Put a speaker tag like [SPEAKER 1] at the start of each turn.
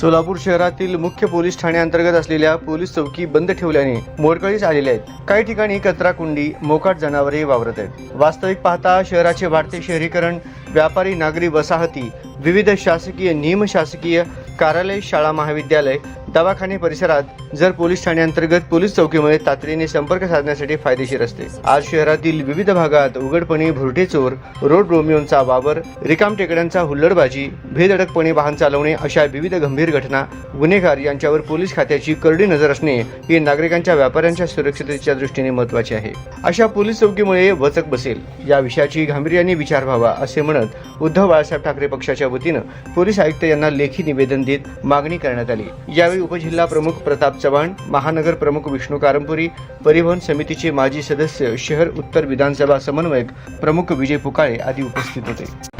[SPEAKER 1] सोलापूर शहरातील मुख्य पोलीस ठाण्याअंतर्गत असलेल्या पोलीस चौकी बंद ठेवल्याने मोडकळीस आलेल्या आहेत. काही ठिकाणी कचरा कुंडी मोकाट जनावरे वावरत आहेत. वास्तविक पाहता शहराचे वाढते शहरीकरण व्यापारी नागरी वसाहती विविध शासकीय निमशासकीय कार्यालय शाळा महाविद्यालय दवाखाने परिसरात जर पोलीस ठाण्याअंतर्गत पोलीस चौकीमुळे तातडीने संपर्क साधण्यासाठी फायदेशीर असते. आज शहरातील विविध भागात उघडपणे भुरटे चोर रोड रोमिओंचा वावर रिकाम टेकड्यांचा हुल्लडबाजी भेदडकपणे वाहन चालवणे अशा विविध गंभीर घटना गुन्हेगार यांच्यावर पोलीस खात्याची करडी नजर असणे हे नागरिकांच्या व्यापाऱ्यांच्या सुरक्षिततेच्या दृष्टीने महत्त्वाचे आहे. अशा पोलीस चौकीमुळे वचक बसेल. या विषयाची गांभीर्याने विचार व्हावा असे म्हणत उद्धव बाळासाहेब ठाकरे पक्षाच्या वतीनं पोलीस आयुक्त यांना लेखी निवेदन देत मागणी करण्यात आली. यावेळी यावेळी उपजिल्हा प्रमुख प्रताप चव्हाण महानगर प्रमुख विष्णू कारंपुरी परिवहन समितीचे माजी सदस्य शहर उत्तर विधानसभा समन्वयक प्रमुख विजय पुकाळे आदी उपस्थित होते.